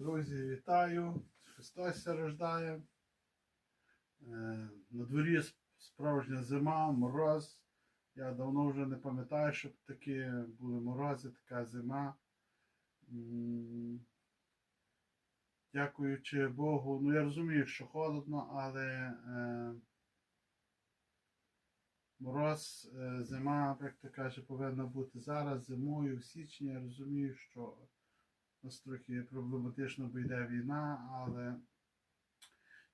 Друзі, вітаю! Христос рождає. Е, На дворі справжня зима, мороз. Я давно вже не пам'ятаю, щоб такі були морози, така зима. Дякуючи Богу. Ну я розумію, що холодно, але е, мороз, е, зима, як то каже, повинна бути зараз, зимою, в січні. Я розумію, що нас трохи проблематично, бо йде війна, але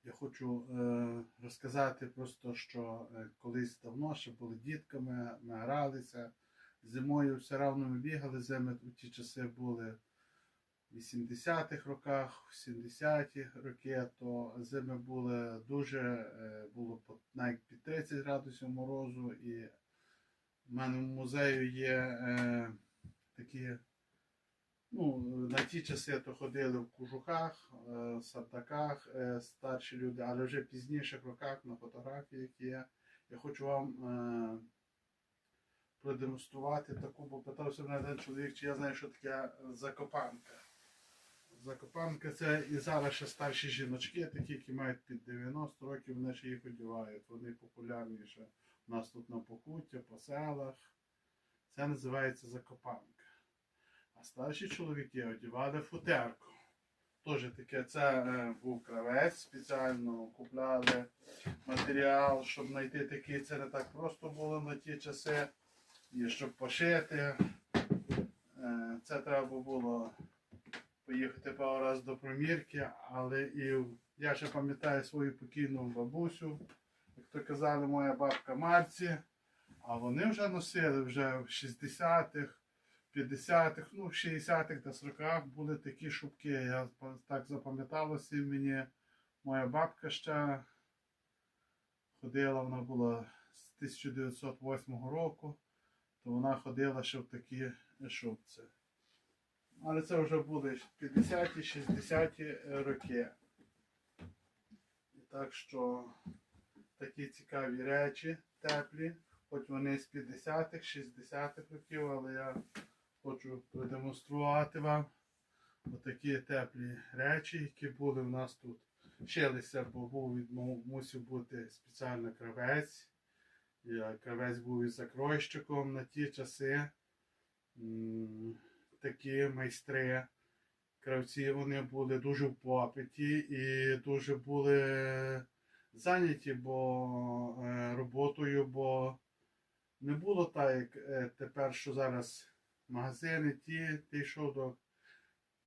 я хочу е, розказати просто, що е, колись давно ще були дітками, ми гралися. Зимою все одно ми бігали, зими у ті часи були в 80-х роках, в 70-ті роки, то зими були дуже, е, було навіть під 30 градусів морозу, і в мене в музею є е, такі Ну, на ті часи то ходили в кожухах, е, сартаках е, старші люди, але вже в пізніших роках на фотографіях є. Я хочу вам е, продемонструвати таку, бо питався мене один чоловік, чи я знаю, що таке закопанка. Закопанка це і зараз ще старші жіночки, такі, які мають під 90 років, вони ще їх одягають. Вони популярні ще у нас тут на Покуття, по селах. Це називається закопанка. А старші чоловіки одягали футерку. Теж таке, це е, був кравець, спеціально купляли матеріал, щоб знайти такий, це не так просто було на ті часи. І щоб пошити. Е, це треба було поїхати пару раз до примірки, але і я ще пам'ятаю свою покійну бабусю, як то казали, моя бабка Марці, а вони вже носили вже в 60-х. 50-х, ну, 60-х та 40-х були такі шубки. Я так запам'яталося мені. Моя бабка ще ходила, вона була з 1908 року, то вона ходила ще в такі шубці. Але це вже були 50-ті, 60-ті роки. І так що такі цікаві речі теплі, хоч вони з 50-х, 60-х років, але я хочу продемонструвати вам отакі теплі речі, які були в нас тут. Шилися, бо був мусив бути спеціально кравець. І, Кравець був із закройщиком на ті часи. Такі майстри. Кравці вони були дуже в попиті і дуже були зайняті бо, е, роботою, бо не було так, як е, тепер, що зараз магазини ті, ти йшов до